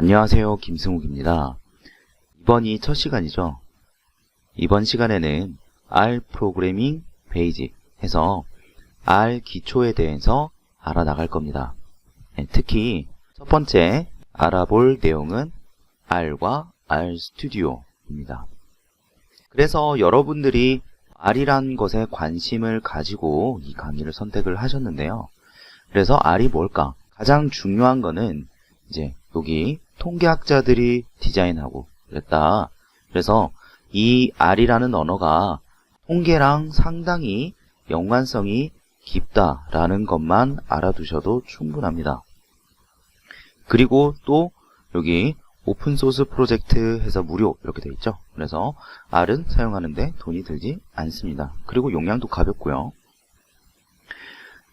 안녕하세요. 김승욱입니다. 이번이 첫 시간이죠. 이번 시간에는 R 프로그래밍 베이직 해서 R 기초에 대해서 알아나갈 겁니다. 네, 특히 첫 번째 알아볼 내용은 R과 R 스튜디오입니다. 그래서 여러분들이 R이란 것에 관심을 가지고 이 강의를 선택을 하셨는데요. 그래서 R이 뭘까? 가장 중요한 거는 이제 여기 통계학자들이 디자인하고 그랬다. 그래서 이 R이라는 언어가 통계랑 상당히 연관성이 깊다라는 것만 알아두셔도 충분합니다. 그리고 또 여기 오픈소스 프로젝트 해서 무료 이렇게 돼 있죠. 그래서 R은 사용하는데 돈이 들지 않습니다. 그리고 용량도 가볍고요.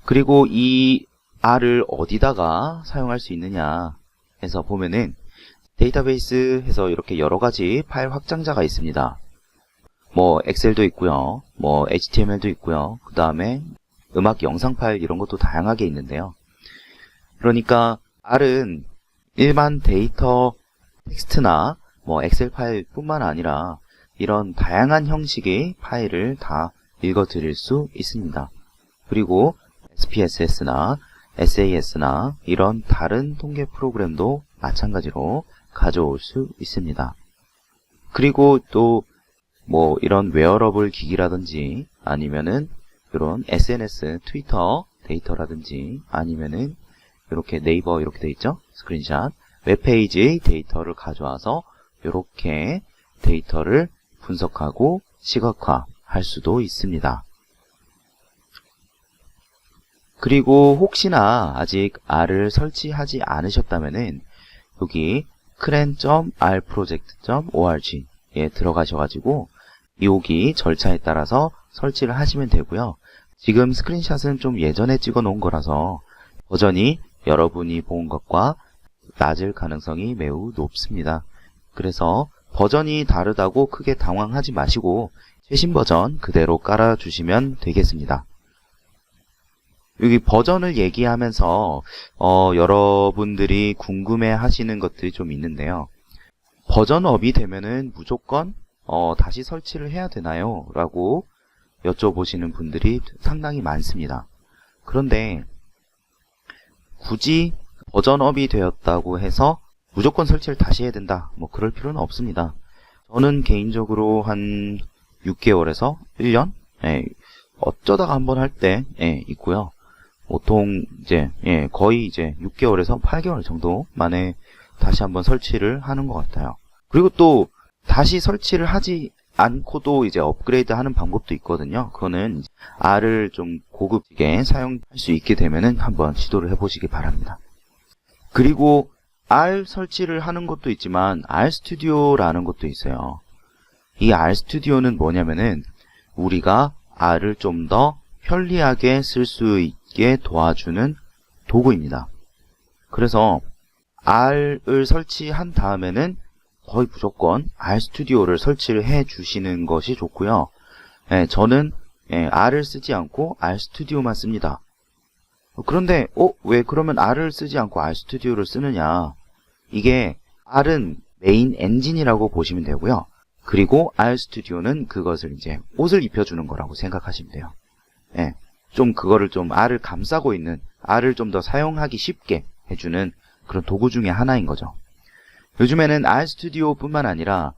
그리고 이 R을 어디다가 사용할 수 있느냐 해서 보면은 데이터베이스 해서 이렇게 여러 가지 파일 확장자가 있습니다. 뭐 엑셀도 있고요. 뭐 HTML도 있고요. 그 다음에 음악 영상 파일 이런 것도 다양하게 있는데요. 그러니까 R은 일반 데이터 텍스트나 뭐 엑셀 파일 뿐만 아니라 이런 다양한 형식의 파일을 다 읽어 드릴 수 있습니다. 그리고 SPSS나 SAS나 이런 다른 통계 프로그램도 마찬가지로 가져올 수 있습니다. 그리고 또 뭐 이런 웨어러블 기기라든지 아니면은 이런 SNS, 트위터 데이터라든지 아니면은 이렇게 네이버 이렇게 돼 있죠? 스크린샷 웹페이지 데이터를 가져와서 이렇게 데이터를 분석하고 시각화 할 수도 있습니다. 그리고 혹시나 아직 R을 설치하지 않으셨다면은 여기 cran.rproject.org에 들어가셔가지고 여기 절차에 따라서 설치를 하시면 되고요. 지금 스크린샷은 좀 예전에 찍어 놓은 거라서 버전이 여러분이 본 것과 낮을 가능성이 매우 높습니다. 그래서 버전이 다르다고 크게 당황하지 마시고 최신 버전 그대로 깔아주시면 되겠습니다. 여기 버전을 얘기하면서 어, 여러분들이 궁금해 하시는 것들이 좀 있는데요. 버전업이 되면은 무조건 어, 다시 설치를 해야 되나요? 라고 여쭤보시는 분들이 상당히 많습니다. 그런데 굳이 버전업이 되었다고 해서 무조건 설치를 다시 해야 된다. 뭐 그럴 필요는 없습니다. 저는 개인적으로 한 6개월에서 1년? 예, 어쩌다가 한번 할때 예, 있고요. 보통 이제 예, 거의 이제 6개월에서 8개월 정도 만에 다시 한번 설치를 하는 것 같아요. 그리고 또 다시 설치를 하지 않고도 이제 업그레이드 하는 방법도 있거든요. 그거는 R을 좀 고급지게 사용할 수 있게 되면은 한번 시도를 해보시기 바랍니다. 그리고 R 설치를 하는 것도 있지만 R 스튜디오라는 것도 있어요. 이 R 스튜디오는 뭐냐면은 우리가 R을 좀 더 편리하게 쓸 수 있게 도와주는 도구입니다. 그래서 R을 설치한 다음에는 거의 무조건 R 스튜디오를 설치를 해 주시는 것이 좋고요. 예, 저는 예, R을 쓰지 않고 R 스튜디오만 씁니다. 그런데 어, 왜 그러면 R을 쓰지 않고 R 스튜디오를 쓰느냐? 이게 R은 메인 엔진이라고 보시면 되고요. 그리고 R 스튜디오는 그것을 이제 옷을 입혀주는 거라고 생각하시면 돼요. 예, 좀 그거를 좀 R을 감싸고 있는 R을 좀 더 사용하기 쉽게 해주는 그런 도구 중에 하나인 거죠. 요즘에는 R 스튜디오뿐만 아니라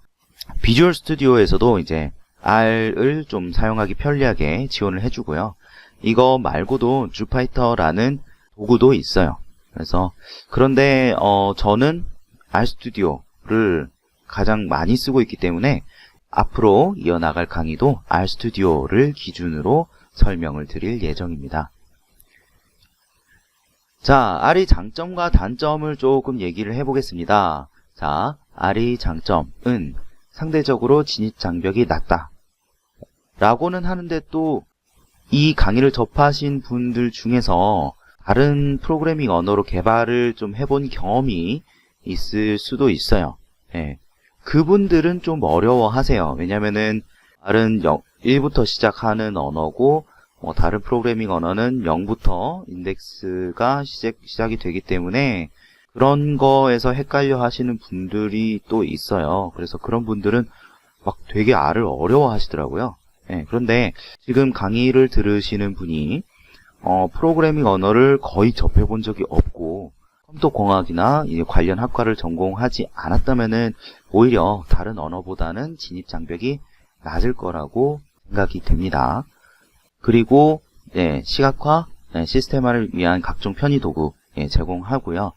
비주얼 스튜디오에서도 이제 R을 좀 사용하기 편리하게 지원을 해주고요. 이거 말고도 주파이터라는 도구도 있어요. 그래서 그런데 어, 저는 R 스튜디오를 가장 많이 쓰고 있기 때문에 앞으로 이어나갈 강의도 R 스튜디오를 기준으로 설명을 드릴 예정입니다. 자, R의 장점과 단점을 조금 얘기를 해보겠습니다. 자, R의 장점은 상대적으로 진입 장벽이 낮다. 라고는 하는데 또 이 강의를 접하신 분들 중에서 다른 프로그래밍 언어로 개발을 좀 해본 경험이 있을 수도 있어요. 예. 그분들은 좀 어려워하세요. 왜냐면은 R은 1부터 시작하는 언어고 뭐 다른 프로그래밍 언어는 0부터 인덱스가 시작, 시작 이 되기 때문에 그런 거에서 헷갈려 하시는 분들이 또 있어요. 그래서 그런 분들은 막 되게 R을 어려워 하시더라고요. 예, 그런데 지금 강의를 들으시는 분이 어, 프로그래밍 언어를 거의 접해본 적이 없고 컴퓨터공학이나 관련 학과를 전공하지 않았다면은 오히려 다른 언어보다는 진입 장벽이 낮을 거라고 생각이 됩니다. 그리고 예, 시각화, 예, 시스템화를 위한 각종 편의 도구 예, 제공하고요.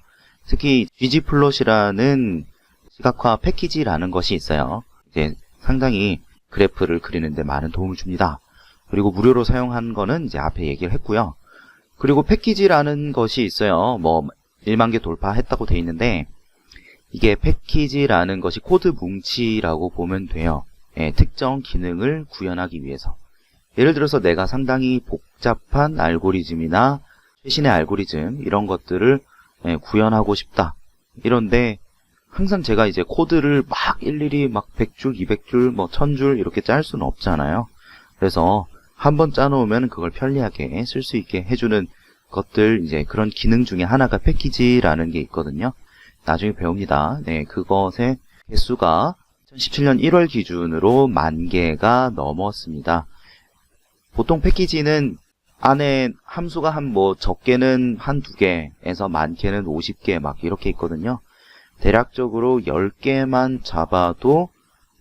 특히 gg플롯이라는 시각화 패키지라는 것이 있어요. 이제 상당히 그래프를 그리는데 많은 도움을 줍니다. 그리고 무료로 사용한 거는 이제 앞에 얘기를 했고요. 그리고 패키지라는 것이 있어요. 뭐 1만 개 돌파했다고 돼 있는데 이게 패키지라는 것이 코드 뭉치라고 보면 돼요. 예, 특정 기능을 구현하기 위해서. 예를 들어서 내가 상당히 복잡한 알고리즘이나 최신의 알고리즘 이런 것들을 예, 구현하고 싶다. 이런데 항상 제가 이제 코드를 막 일일이 막 100줄, 200줄, 뭐 1000줄 이렇게 짤 수는 없잖아요. 그래서 한번 짜놓으면 그걸 편리하게 쓸 수 있게 해주는 것들 이제 그런 기능 중에 하나가 패키지라는 게 있거든요. 나중에 배웁니다. 네, 그것의 개수가 2017년 1월 기준으로 만 개가 넘었습니다. 보통 패키지는 안에 함수가 한 뭐 적게는 한 두 개에서 많게는 50개 막 이렇게 있거든요. 대략적으로 10개만 잡아도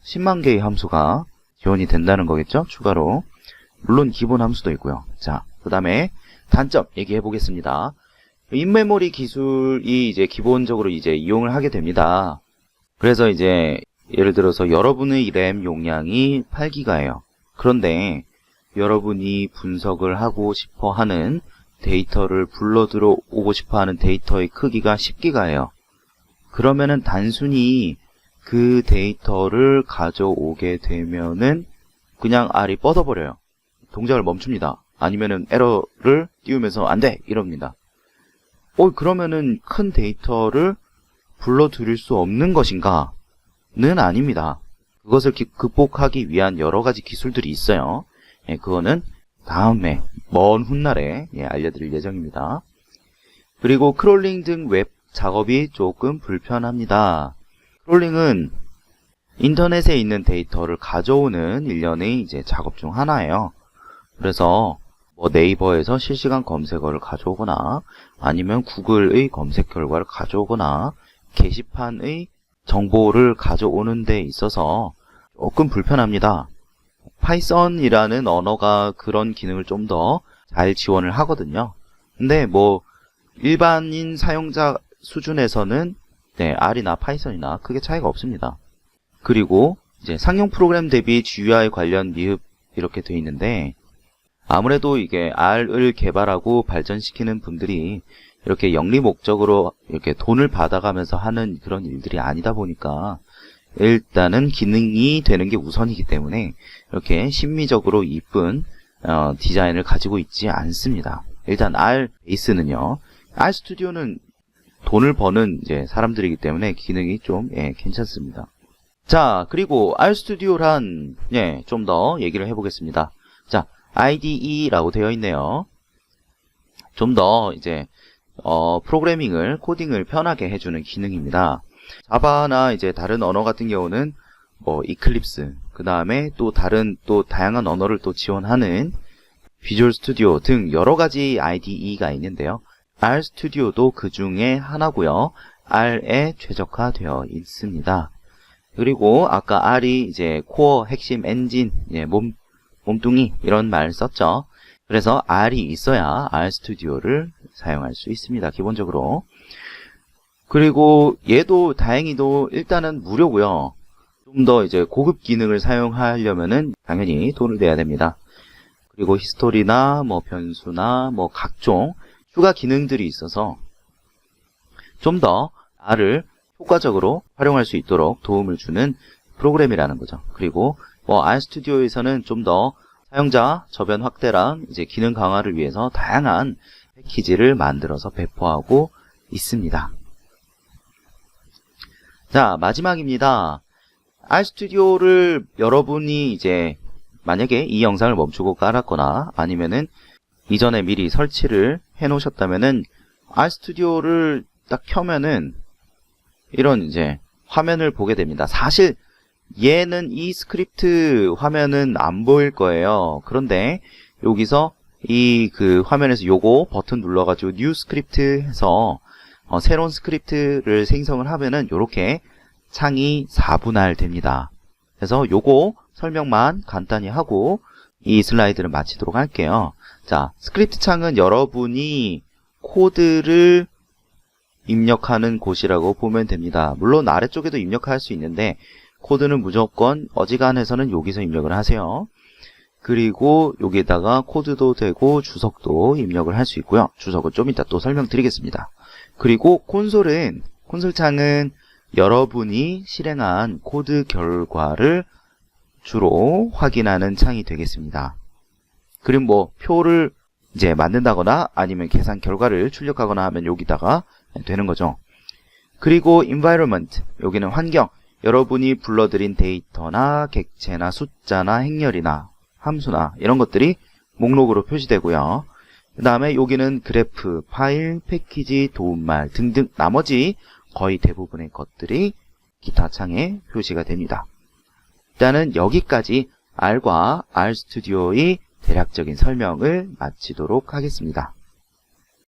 10만 개의 함수가 지원이 된다는 거겠죠? 추가로. 물론 기본 함수도 있고요. 자, 그 다음에 단점 얘기해 보겠습니다. 인메모리 기술이 이제 기본적으로 이제 이용을 하게 됩니다. 그래서 이제 예를 들어서 여러분의 램 용량이 8기가예요. 그런데 여러분이 분석을 하고 싶어 하는 데이터를 불러 들어오고 싶어 하는 데이터의 크기가 10기가예요. 그러면은 단순히 그 데이터를 가져오게 되면은 그냥 R이 뻗어버려요. 동작을 멈춥니다. 아니면은 에러를 띄우면서 안 돼! 이럽니다. 어, 그러면은 큰 데이터를 불러들일 수 없는 것인가? 는 아닙니다. 그것을 기- 극복하기 위한 여러 가지 기술들이 있어요. 예, 그거는 다음에 먼 훗날에 예, 알려드릴 예정입니다. 그리고 크롤링 등 웹 작업이 조금 불편합니다. 크롤링은 인터넷에 있는 데이터를 가져오는 일련의 이제 작업 중 하나예요. 그래서 뭐 네이버에서 실시간 검색어를 가져오거나 아니면 구글의 검색 결과를 가져오거나 게시판의 정보를 가져오는 데 있어서 조금 불편합니다. 파이썬이라는 언어가 그런 기능을 좀 더 잘 지원을 하거든요. 근데 뭐 일반인 사용자 수준에서는 네, R이나 파이썬이나 크게 차이가 없습니다. 그리고 이제 상용 프로그램 대비 GUI 관련 미흡 이렇게 돼 있는데 아무래도 이게 R을 개발하고 발전시키는 분들이 이렇게 영리 목적으로 이렇게 돈을 받아가면서 하는 그런 일들이 아니다 보니까 일단은 기능이 되는 게 우선이기 때문에 이렇게 심미적으로 이쁜 어, 디자인을 가지고 있지 않습니다. 일단 R 베이스는요. R 스튜디오는 돈을 버는 이제 사람들이기 때문에 기능이 좀 예, 괜찮습니다. 자, 그리고 R 스튜디오란 예, 좀 더 얘기를 해 보겠습니다. 자, IDE라고 되어 있네요. 좀 더 이제 어, 프로그래밍을 코딩을 편하게 해주는 기능입니다. 자바나 이제 다른 언어 같은 경우는 뭐 이클립스, 그 다음에 또 다른 또 다양한 언어를 또 지원하는 비주얼 스튜디오 등 여러 가지 IDE가 있는데요. R 스튜디오도 그 중에 하나고요. R에 최적화되어 있습니다. 그리고 아까 R이 이제 코어 핵심 엔진, 예, 몸, 몸뚱이 이런 말 썼죠. 그래서 R이 있어야 R 스튜디오를 사용할 수 있습니다. 기본적으로. 그리고 얘도 다행히도 일단은 무료고요. 좀 더 이제 고급 기능을 사용하려면은 당연히 돈을 내야 됩니다. 그리고 히스토리나 뭐 변수나 뭐 각종 추가 기능들이 있어서 좀 더 R을 효과적으로 활용할 수 있도록 도움을 주는 프로그램이라는 거죠. 그리고 뭐 R 스튜디오에서는 좀 더 사용자 저변 확대랑 이제 기능 강화를 위해서 다양한 패키지를 만들어서 배포하고 있습니다. 자, 마지막입니다. RStudi오를 여러분이 이제 만약에 이 영상을 멈추고 깔았거나 아니면은 이전에 미리 설치를 해 놓으셨다면은 RStudio를 딱 켜면은 이런 이제 화면을 보게 됩니다. 사실 얘는 이 스크립트 화면은 안 보일 거예요. 그런데 여기서 이 그 화면에서 요거 버튼 눌러가지고 뉴 스크립트 해서 어, 새로운 스크립트를 생성을 하면은 이렇게 창이 4분할 됩니다. 그래서 요거 설명만 간단히 하고 이 슬라이드를 마치도록 할게요. 자, 스크립트 창은 여러분이 코드를 입력하는 곳이라고 보면 됩니다. 물론 아래쪽에도 입력할 수 있는데 코드는 무조건 어지간해서는 여기서 입력을 하세요. 그리고 여기에다가 코드도 되고 주석도 입력을 할 수 있고요. 주석은 좀 이따 또 설명드리겠습니다. 그리고 콘솔은 콘솔 창은 여러분이 실행한 코드 결과를 주로 확인하는 창이 되겠습니다. 그리고 뭐 표를 이제 만든다거나 아니면 계산 결과를 출력하거나 하면 여기다가 되는 거죠. 그리고 environment 여기는 환경 여러분이 불러들인 데이터나 객체나 숫자나 행렬이나 함수나 이런 것들이 목록으로 표시되고요. 그 다음에 여기는 그래프, 파일, 패키지, 도움말 등등 나머지 거의 대부분의 것들이 기타 창에 표시가 됩니다. 일단은 여기까지 R과 RStudio의 대략적인 설명을 마치도록 하겠습니다.